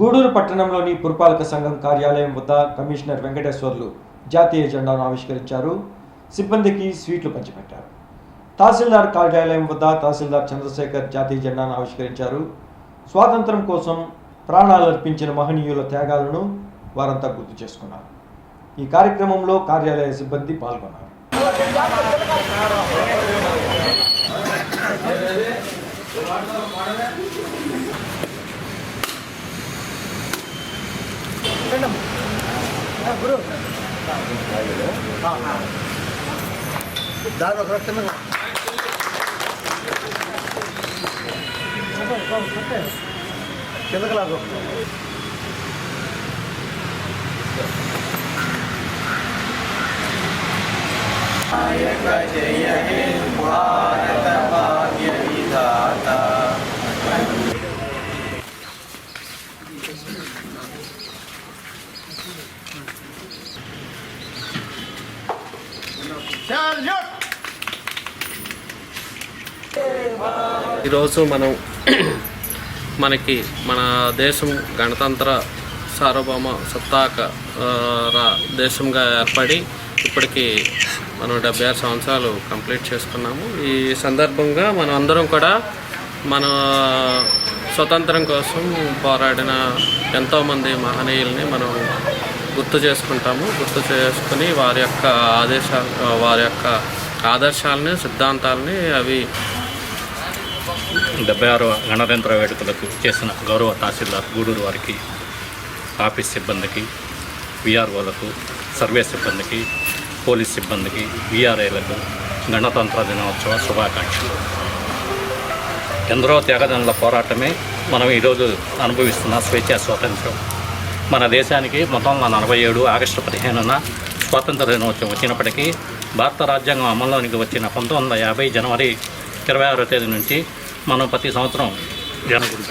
గూడూరు పట్టణంలోని పురపాలక సంఘం కార్యాలయం వద్ద కమిషనర్ వెంకటేశ్వర్లు జాతీయ జెండాను ఆవిష్కరించారు. సిబ్బందికి స్వీట్లు పంచిపెట్టారు. తహసీల్దార్ కార్యాలయం వద్ద తహసీల్దార్ చంద్రశేఖర్ జాతీయ జెండాను ఆవిష్కరించారు. స్వాతంత్రం కోసం ప్రాణాలర్పించిన మహనీయుల త్యాగాలను వారంతా గుర్తు చేసుకున్నారు. ఈ కార్యక్రమంలో కార్యాలయ సిబ్బంది పాల్గొన్నారు. దాని ఒక రక్షణ కిందకి లాగు ఈరోజు మనం మనకి మన దేశం గణతంత్ర సార్వభౌమ సత్తాక రా- దేశంగా ఏర్పడి ఇప్పటికి మనం డెబ్బై ఆరు సంవత్సరాలు కంప్లీట్ చేసుకున్నాము. ఈ సందర్భంగా మనం అందరం కూడా మన స్వతంత్రం కోసం పోరాడిన ఎంతోమంది మహనీయుల్ని మనం గుర్తు చేసుకుంటాము. గుర్తు చేసుకుని వారి యొక్క ఆదేశాలు వారి యొక్క ఆదర్శాలని సిద్ధాంతాలని అవి డెబ్బై ఆరవ గణతంత్ర వేడుకలకు చేసిన గౌరవ తహసీల్దార్ గూడూరు వారికి ఆఫీస్ సిబ్బందికి విఆర్ఓలకు సర్వే సిబ్బందికి పోలీస్ సిబ్బందికి విఆర్ఐలకు గణతంత్ర దినోత్సవ శుభాకాంక్షలు. ఎందరో త్యాగదనుల పోరాటమే మనం ఈరోజు అనుభవిస్తున్న స్వేచ్ఛా స్వాతంత్రం. మన దేశానికి మొత్తం నలభై ఏడు ఆగస్టు పదిహేనున స్వాతంత్ర దినోత్సవం వచ్చినప్పటికీ భారత రాజ్యాంగం అమల్లోనికి వచ్చిన పంతొమ్మిది వందల యాభై జనవరి ఇరవై ఆరో తేదీ నుంచి మనం ప్రతి సంవత్సరం జన